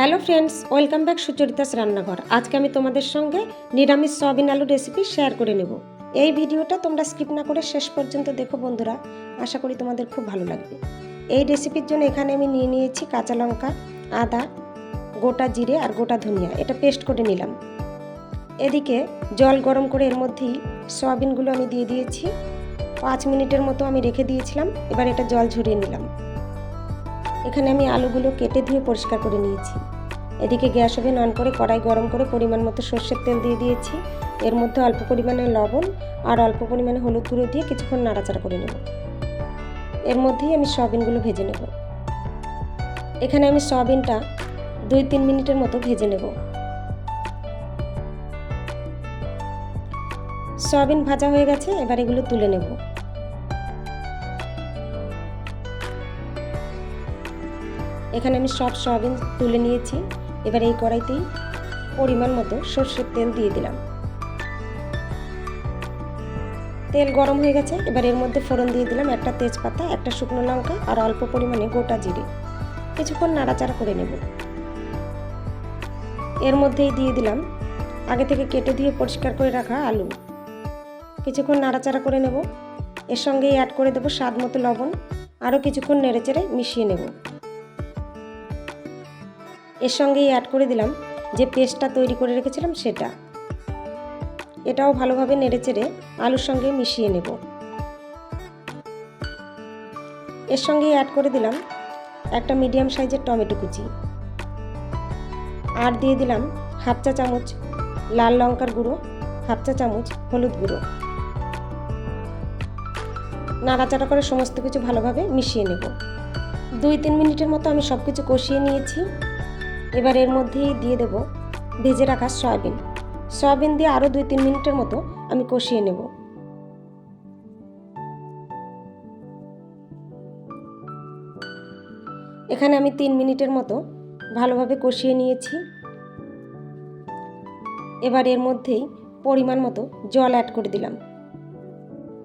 Hello friends, welcome back Sucharita's রান্নাঘর। আজকে আমি তোমাদের সঙ্গে নিরামিষ সয়াবিন আলু রেসিপি শেয়ার করে নেব। এই ভিডিওটা তোমরা স্কিপ না করে শেষ পর্যন্ত দেখো বন্ধুরা। আশা করি তোমাদের খুব ভালো লাগবে। এই রেসিপির জন্য এখানে আমি নিয়ে নিয়েছি কাঁচা লঙ্কা, আদা, গোটা জিরে আর গোটা ধনিয়া। এটা পেস্ট করে নিলাম। এদিকে জল গরম করে এর মধ্যেই সয়াবিনগুলো আমি দিয়ে দিয়েছি। পাঁচ মিনিটের মতো আমি রেখে দিয়েছিলাম। এবার এটা জল ঝরিয়ে নিলাম। এখানে আমি আলুগুলো কেটে ধুয়ে পরিষ্কার করে নিয়েছি। এদিকে গ্যাস ওভেন অন করে কড়াই গরম করে পরিমাণ মতো সর্ষের তেল দিয়ে দিয়েছি। এর মধ্যে অল্প পরিমাণে লবণ আর অল্প পরিমাণে হলুদ গুঁড়ো দিয়ে কিছুক্ষণ নাড়াচাড়া করে নেব। এর মধ্যেই আমি সয়াবিনগুলো ভেজে নেব। এখানে আমি সয়াবিনটা দুই তিন মিনিটের মতো ভেজে নেব। সয়াবিন ভাজা হয়ে গেছে, এবার এগুলো তুলে নেব। এখানে আমি সব সয়াবিন তুলে নিয়েছি। এবার এই কড়াইতেই পরিমাণ মতো সর্ষের তেল দিয়ে দিলাম। তেল গরম হয়ে গেছে। এবার এর মধ্যে ফোড়ন দিয়ে দিলাম একটা তেজপাতা, একটা শুকনো লঙ্কা আর অল্প পরিমাণে গোটা জিরে। কিছুক্ষণ নাড়াচাড়া করে নেব। এর মধ্যেই দিয়ে দিলাম আগে থেকে কেটে দিয়ে পরিষ্কার করে রাখা আলু। কিছুক্ষণ নাড়াচাড়া করে নেব। এর সঙ্গেই অ্যাড করে দেবো স্বাদ মতো লবণ। আরও কিছুক্ষণ নেড়েচেড়ে মিশিয়ে নেব। এর সঙ্গেই অ্যাড করে দিলাম যে পেস্টটা তৈরি করে রেখেছিলাম সেটা। এটাও ভালোভাবে নেড়েচেড়ে আলুর সঙ্গে মিশিয়ে নেব। এর সঙ্গেই অ্যাড করে দিলাম একটা মিডিয়াম সাইজের টমেটো কুচি। আর দিয়ে দিলাম হাফ চা চামচ লাল লঙ্কার গুঁড়ো, হাফ চা চামচ হলুদ গুঁড়ো। নাড়াচাড়া করে সমস্ত কিছু ভালোভাবে মিশিয়ে নেব। দুই তিন মিনিটের মতো আমি সব কিছু কষিয়ে নিয়েছি। এবার এর মধ্যেই দিয়ে দেব ভেজে রাখা সয়াবিন। সয়াবিন দিয়ে আরও দুই তিন মিনিটের মতো আমি কষিয়ে নেব। এখানে আমি তিন মিনিটের মতো ভালোভাবে কষিয়ে নিয়েছি। এবার এর মধ্যেই পরিমাণ মতো জল অ্যাড করে দিলাম।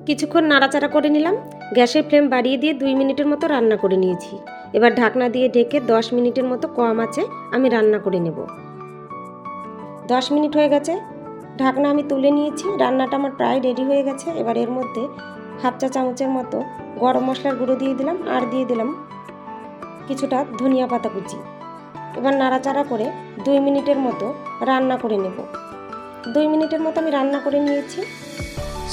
কিছুক্ষণ নাড়াচাড়া করে নিলাম। গ্যাসের ফ্লেম বাড়িয়ে দিয়ে দুই মিনিটের মতো রান্না করে নিয়েছি। এবার ঢাকনা দিয়ে ঢেকে দশ মিনিটের মতো কম আছে, আমি রান্না করে নেব। দশ মিনিট হয়ে গেছে, ঢাকনা আমি তুলে নিয়েছি, রান্নাটা আমার প্রায় রেডি হয়ে গেছে। এবার এর মধ্যে হাফ চা চামচের মতো গরম মশলার গুঁড়ো দিয়ে দিলাম, আর দিয়ে দিলাম কিছুটা ধনিয়া পাতা কুচি। এবার নাড়াচাড়া করে দুই মিনিটের মতো রান্না করে নেব। দুই মিনিটের মতো আমি রান্না করে নিয়েছি।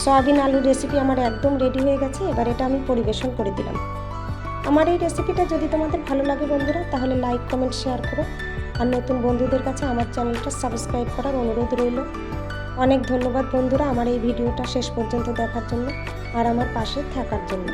সয়াবিন আলুর রেসিপি আমার একদম রেডি হয়ে গেছে, এবার এটা আমি পরিবেশন করে দিলাম। আমার এই রেসিপিটা যদি তোমাদের ভালো লাগে বন্ধুরা, তাহলে লাইক কমেন্ট শেয়ার করো। আর নতুন বন্ধুদের কাছে আমার চ্যানেলটা সাবস্ক্রাইব করার অনুরোধ রইল। অনেক ধন্যবাদ বন্ধুরা আমার এই ভিডিওটা শেষ পর্যন্ত দেখার জন্য আর আমার পাশে থাকার জন্য।